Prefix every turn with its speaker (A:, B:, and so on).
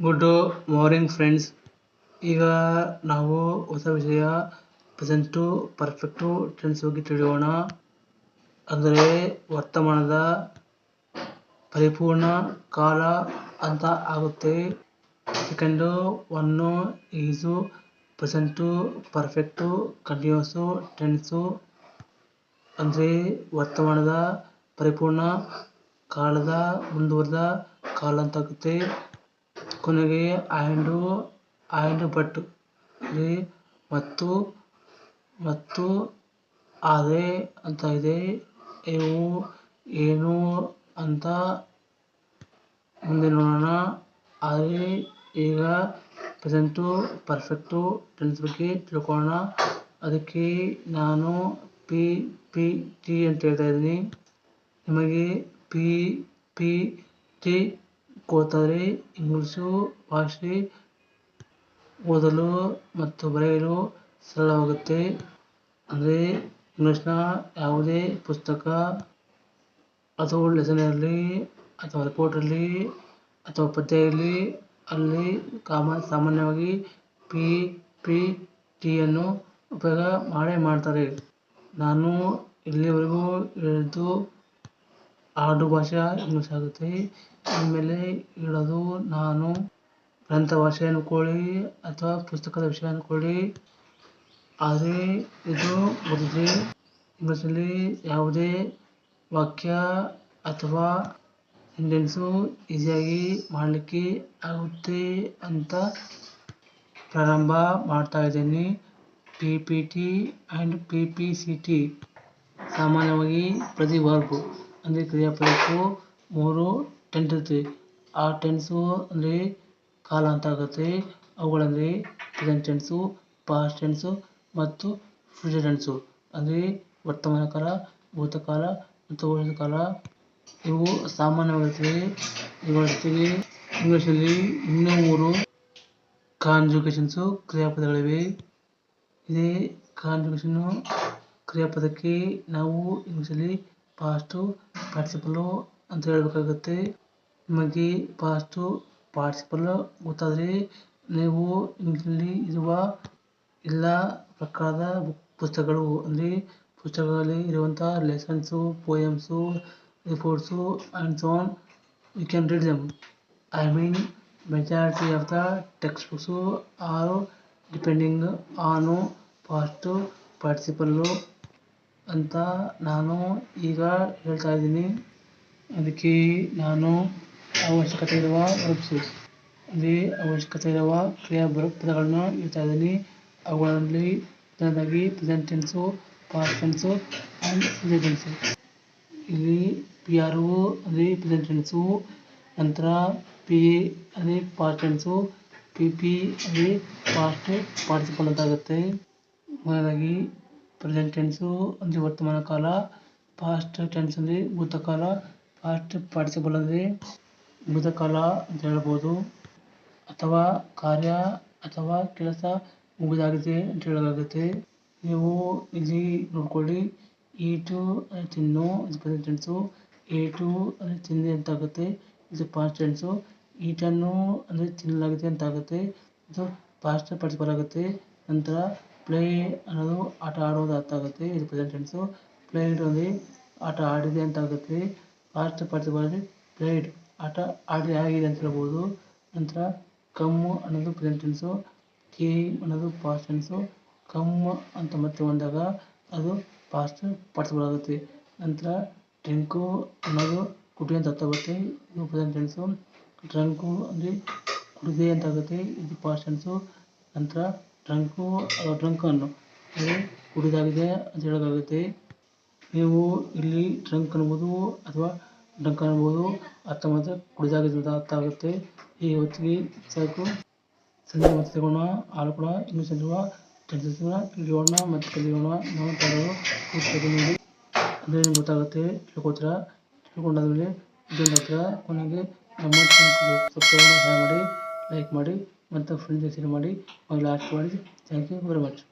A: Good morning friends ಈಗ ನಾವು ಹೊಸ ವಿಷಯ ಪ್ರೆಸೆಂಟು ಪರ್ಫೆಕ್ಟು ಟೆನ್ಸ್ ಬಗ್ಗೆ ತಿಳಿಯೋಣ. ಅಂದರೆ ವರ್ತಮಾನದ ಪರಿಪೂರ್ಣ ಕಾಲ ಅಂತ ಆಗುತ್ತೆ. Second one is present perfect continuous tense ಅಂದರೆ ವರ್ತಮಾನದ ಪರಿಪೂರ್ಣ ಕಾಲದ ಮುಂದುವರೆದ ಕಾಲ ಅಂತ ಆಗುತ್ತೆ. ಕೊನೆಗೆ ಆ್ಯಂಡು ಆ್ಯಂಡ್ ಬಟ್ ಅಂದರೆ ಮತ್ತು ಮತ್ತು ಅದೇ ಅಂತ ಇದೆ ಇವು ಏನು ಅಂತ ಮುಂದೆ ನೋಡೋಣ. ಆದರೆ ಈಗ ಪ್ರೆಸೆಂಟು, ಪರ್ಫೆಕ್ಟು ಟೆನ್ಸ್ ಬಗ್ಗೆ ತಿಳ್ಕೊಳ್ಳೋಣ. ಅದಕ್ಕೆ ನಾನು ಪಿ ಪಿ, ಟಿ ಅಂತ ಹೇಳ್ತಾ ಇದ್ದೀನಿ. ನಿಮಗೆ ಪಿ ಪಿ, ಟಿ ಗೊತ್ತಾದರೆ ಇಂಗ್ಲೀಷು, ಭಾಷೆ ಓದಲು ಮತ್ತು ಬರೆಯಲು ಸರಳವಾಗುತ್ತೆ. ಅಂದರೆ ಇಂಗ್ಲೀಷ್ನ ಯಾವುದೇ ಪುಸ್ತಕ ಅಥವಾ ಲೆಸನಲ್ಲಿ ಅಥವಾ ರಿಪೋರ್ಟಲ್ಲಿ ಅಥವಾ ಪದ್ಯ ಇರಲಿ ಅಲ್ಲಿ ಕಾಮ, ಸಾಮಾನ್ಯವಾಗಿ ಪಿ ಪಿ ಟಿಯನ್ನು ಉಪಯೋಗ ಮಾಡೇ ಮಾಡ್ತಾರೆ. ನಾನು ಇಲ್ಲಿವರೆಗೂ ಹೇಳಿದ್ದು ಆಡು ಭಾಷೆ ಇಂಗ್ಲೀಷ್ ಆಗುತ್ತೆ ಆಮೇಲೆ ಹೇಳೋದು, ನಾನು ಗ್ರಂಥ ಭಾಷೆ ಅಂದ್ಕೊಳ್ಳಿ ಅಥವಾ ಪುಸ್ತಕದ ವಿಷಯ ಅಂದ್ಕೊಳ್ಳಿ ಆದರೆ ಇದು ಓದಿದ್ರೆ ಇಂಗ್ಲೀಷಲ್ಲಿ ಯಾವುದೇ ವಾಕ್ಯ ಅಥವಾ ಸೆಂಟೆನ್ಸು ಈಸಿಯಾಗಿ ಮಾಡಲಿಕ್ಕೆ ಆಗುತ್ತೆ ಅಂತ ಪ್ರಾರಂಭ ಮಾಡ್ತಾ ಇದ್ದೀನಿ. P P T and P P C T ಸಾಮಾನ್ಯವಾಗಿ ಪ್ರತಿ ವರ್ಬ್ ಅಂದರೆ ಕ್ರಿಯಾಪದಕ್ಕೂ ಮೂರು ಟೆನ್ಸ್ ಇರ್ತವೆ ಆ ಟೆನ್ಸು ಅಂದರೆ ಕಾಲ ಅಂತ ಆಗುತ್ತೆ. ಅವುಗಳಂದರೆ ಪ್ರೆಸೆಂಟ್ ಟೆನ್ಸು ಪಾಸ್ಟ್ ಟೆನ್ಸು ಮತ್ತು ಫ್ಯೂಚರ್ ಟೆನ್ಸು ಅಂದರೆ ವರ್ತಮಾನ ಕಾಲ ಭೂತಕಾಲ ಮತ್ತು ಕಾಲ. ಇವು ಸಾಮಾನ್ಯವಾಗಿರ್ತವೆ ಇವುಗಳ ಜೊತೆಗೆ ಇಂಗ್ಲೀಷಲ್ಲಿ ಇನ್ನೂ ಮೂರು ಕಾಂಜುಗೇಷನ್ಸು ಕ್ರಿಯಾಪದಗಳಿವೆ. ಇದೇ ಕಾಂಜುಗೇಷನ್ನು ಕ್ರಿಯಾಪದಕ್ಕೆ ನಾವು ಇಂಗ್ಲೀಷಲ್ಲಿ ಪಾಸ್ಟು ಪಾರ್ಟಿಸಿಪಲ್ಲು ಅಂತ ಹೇಳಬೇಕಾಗುತ್ತೆ. ನಿಮಗೆ ಪಾಸ್ಟು ಪಾರ್ಟಿಸಿಪಲ್ ಗೊತ್ತಾದರೆ ನೀವು ಇಲ್ಲಿ ಇರುವ ಎಲ್ಲ ಪ್ರಕಾರದ ಪುಸ್ತಕಗಳು ಅಂದರೆ ಪುಸ್ತಕಗಳಲ್ಲಿ ಇರುವಂಥ lessons poems reports and so on you can read them I mean majority of the text books are depending on past participle ಅಂತ ನಾನು ಈಗ ಹೇಳ್ತಾ ಇದ್ದೀನಿ. ಅದಕ್ಕೆ ನಾನು ಅವಶ್ಯಕತೆ ಇರುವ ವರ್ಬ್ಸು ಅಲ್ಲಿ ಅವಶ್ಯಕತೆ ಇರುವ ಕ್ರಿಯಾ ಪದಗಳನ್ನು ಹೇಳ್ತಾ ಇದ್ದೀನಿ. ಅವುಗಳಲ್ಲಿ ಮೊದಲನೇದಾಗಿ present tense past tense and future tense ಇಲ್ಲಿ ಪಿ ಆರ್ ಒ ಅಂದರೆ ಪ್ರೆಸೆಂಟ್ ಟೆನ್ಸು ನಂತರ ಪಿ ಎ ಅಂದರೆ ಪಾಸ್ಟ್ ಟೆನ್ಸು ಪಿ ಪಿ ಅಂದರೆ ಪಾಸ್ಟ್ ಪಾರ್ಟಿಸಿಪಲ್ ಅಂತ ಆಗುತ್ತೆ. ಪ್ರೆಸೆಂಟ್ ಟೆನ್ಸ್ ಅಂದರೆ ವರ್ತಮಾನ ಕಾಲ ಪಾಸ್ಟ್ ಟೆನ್ಸ್ ಅಂದರೆ ಭೂತಕಾಲ ಪಾಸ್ಟ್ ಪಾರ್ಟಿಸಿಪಲ್ ಅಂದರೆ ಭೂತಕಾಲ ಅಂತ ಹೇಳ್ಬೋದು. ಅಥವಾ ಕಾರ್ಯ ಅಥವಾ ಕೆಲಸ ಮುಗಿದಾಗಿದೆ ಅಂತ ಹೇಳಲಾಗುತ್ತೆ. ನೀವು ಇಲ್ಲಿ ನೋಡ್ಕೊಳ್ಳಿ. ಈಟು ಅಂದರೆ ತಿನ್ನು, ಇದು ಪ್ರೆಸೆಂಟ್ ಟೆನ್ಸು ಏಟು ಅಂದರೆ ತಿಂದೆ ಅಂತ ಆಗುತ್ತೆ. ಇದು ಪಾಸ್ಟ್ ಟೆನ್ಸು ಈಟನ್ನು ಅಂದರೆ ತಿನ್ನಲಾಗಿದೆ ಅಂತ ಆಗುತ್ತೆ. ಇದು ಪಾಸ್ಟ್ ಪಾರ್ಟಿಸಿಪಲ್ ಆಗುತ್ತೆ. ನಂತರ ಪ್ಲೇ ಅನ್ನೋದು ಆಟ ಆಡೋದು ಅರ್ಥ ಆಗುತ್ತೆ. ಇದು ಪ್ರೆಸೆಂಟ್ ಟೆನ್ಸು ಪ್ಲೇಡ್ ಅಲ್ಲಿ ಆಟ ಆಡಿದೆ ಅಂತ ಆಗುತ್ತೆ. ಪಾಸ್ಟ್ ಪಾರ್ಟಿಸಿಪಲ್ ಪ್ಲೇಡ್ ಆಟ ಆಡಿ ಆಗಿದೆ ಅಂತ ಹೇಳ್ಬೋದು. ನಂತರ ಕಮ್ಮು ಅನ್ನೋದು ಪ್ರೆಸೆಂಟ್ ಟೆನ್ಸು ಕೇಮ್ ಅನ್ನೋದು ಪಾಸ್ಟ್ ಟೆನ್ಸು ಕಮ್ ಅಂತ ಮತ್ತೆ ಬಂದಾಗ ಅದು ಪಾಸ್ಟ್ ಪಾರ್ಟಿಸಿಪಲ್ ಆಗುತ್ತೆ ನಂತರ ಡ್ರಿಂಕು ಅನ್ನೋದು ಕುಡಿ ಅಂತ ಆಗುತ್ತೆ. ಇದು ಪ್ರೆಸೆಂಟ್ ಟೆನ್ಸು ಡ್ರಂಕು ಅಂದರೆ ಕುಡಿದೆ ಅಂತ ಆಗುತ್ತೆ. ಇದು ಪಾಸ್ಟ್ ನಂತರ ಡ್ರಂಕ್ ಅನ್ನು ಅಂದರೆ ಕುಡಿದಾಗಿದೆ ಅಂತ ಹೇಳೋಕ್ಕಾಗುತ್ತೆ ನೀವು ಇಲ್ಲಿ ಟ್ರಂಕ್ ಅನ್ಬೋದು ಅಥವಾ ಡ್ರಂಕ್ ಅನ್ಬೋದು, ಅರ್ಥ ಮಾತ್ರ ಕುಡಿದಾಗಿದೆ ಅಂತ ಅರ್ಥ ಆಗುತ್ತೆ. ಈ ಹೊತ್ತಿಗೆ ಸಾಕು. ಸಂಜೆ ಮತ್ತೆ ತಗೋಣ ಹಾಲು ಕೂಡ ಇಂಗ್ಲೀಷಲ್ಲಿರುವ ಟೆನ್ಸಸ್ನ ತಿಳಿಯೋಣ ಮತ್ತು ಕಲಿಯೋಣ, ನಾವು ನೋಡಿ. ಅಂದರೆ ನಿಮ್ಗೆ ಗೊತ್ತಾಗುತ್ತೆ, ತಿಳ್ಕೊತೀರಾ? ತಿಳ್ಕೊಂಡಾದ್ಮೇಲೆ ಇದೊಂದು ಹತ್ರ ಕೊನೆಗೆ ನಮ್ಮ ಸಬ್ಸ್ಕ್ರೈಬ್ ಮಾಡಿ, ಲೈಕ್ ಮಾಡಿ. ಮತ್ತು ಫುಲ್ ಶೇರ್ ಮಾಡಿ ಆಮೇಲೆ ಲಾಸ್ಟ್ ಮಾಡಿ ಥ್ಯಾಂಕ್ ಯು ವೆರಿ ಮಚ್